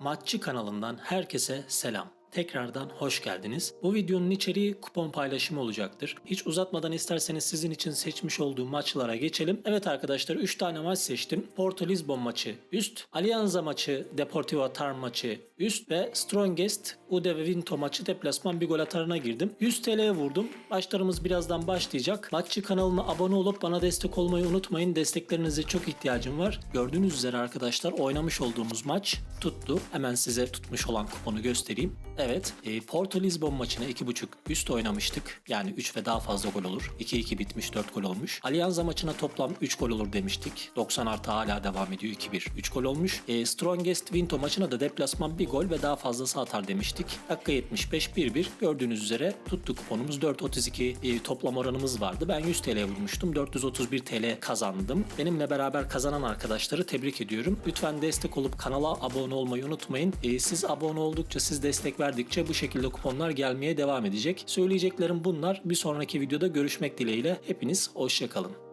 Maççı kanalından herkese selam. Tekrardan hoş geldiniz. Bu videonun içeriği kupon paylaşımı olacaktır. Hiç uzatmadan isterseniz sizin için seçmiş olduğum maçlara geçelim. Evet arkadaşlar 3 tane maç seçtim. Porto Lisbon maçı üst, Alianza maçı, Deportivo Tar maçı üst ve Strongest Ude ve Vinto maçı deplasman bir gol atarına girdim. 100 TL'ye vurdum. Maçlarımız birazdan başlayacak. Maççı kanalına abone olup bana destek olmayı unutmayın. Desteklerinize çok ihtiyacım var. Gördüğünüz üzere arkadaşlar oynamış olduğumuz maç tuttu. Hemen size tutmuş olan kuponu göstereyim. Evet, e, Porto Lisbon maçına 2.5 üst oynamıştık. Yani 3 ve daha fazla gol olur. 2-2 bitmiş 4 gol olmuş. Alianza maçına toplam 3 gol olur demiştik. 90 artı hala devam ediyor 2-1. 3 gol olmuş. E, Strongest Vinto maçına da deplasman 1 gol ve daha fazlası atar demiştik. Dakika 75 1-1. Gördüğünüz üzere tuttu kuponumuz 4.32 e, toplam oranımız vardı. Ben 100 TL vurmuştum. 431 TL kazandım. Benimle beraber kazanan arkadaşları tebrik ediyorum. Lütfen destek olup kanala abone olmayı unutmayın. E, siz abone oldukça, siz destek verdikçe bu şekilde kuponlar gelmeye devam edecek. Söyleyeceklerim bunlar. Bir sonraki videoda görüşmek dileğiyle. Hepiniz hoşçakalın.